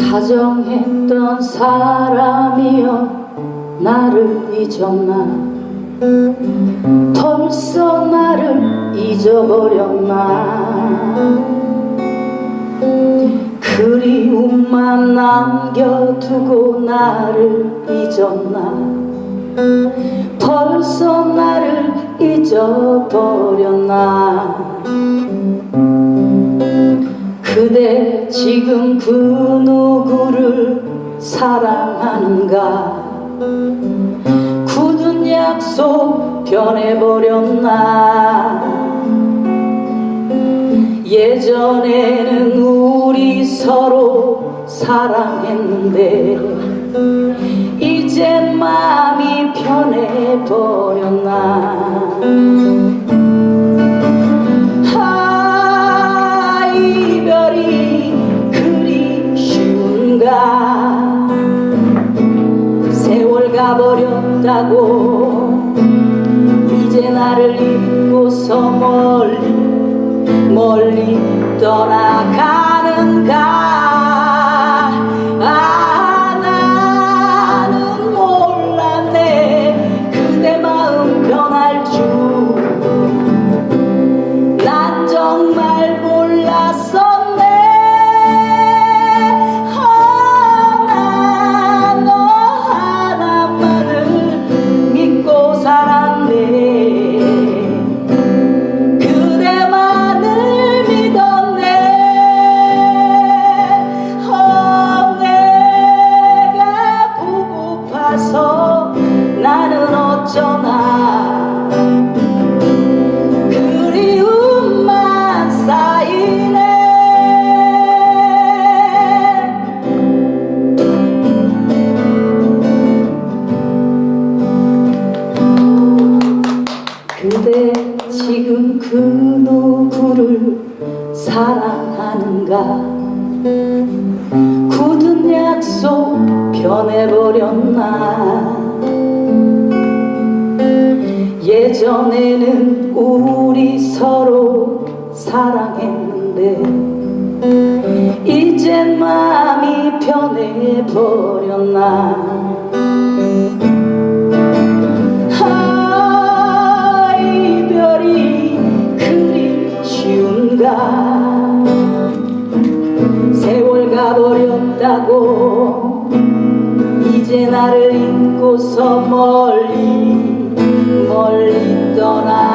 다정했던 사람이여 나를 잊었나? 벌써 나를 잊어버렸나 그리움만 남겨두고 나를 잊었나? 벌써 나를 잊어버렸나? 그대 지금 그 누구를 사랑하는가? 굳은 약속 변해버렸나 예전에는 우리 서로 사랑했는데 이젠 마음이 변해버렸나 멀리 떠나가 누구를 사랑하는가? 굳은 약속 변해버렸나? 예전에는 우리 서로 사랑했는데 이젠 마음이 변해버렸나 가버렸다고 이제 나를 잊고서 멀리 멀리 떠나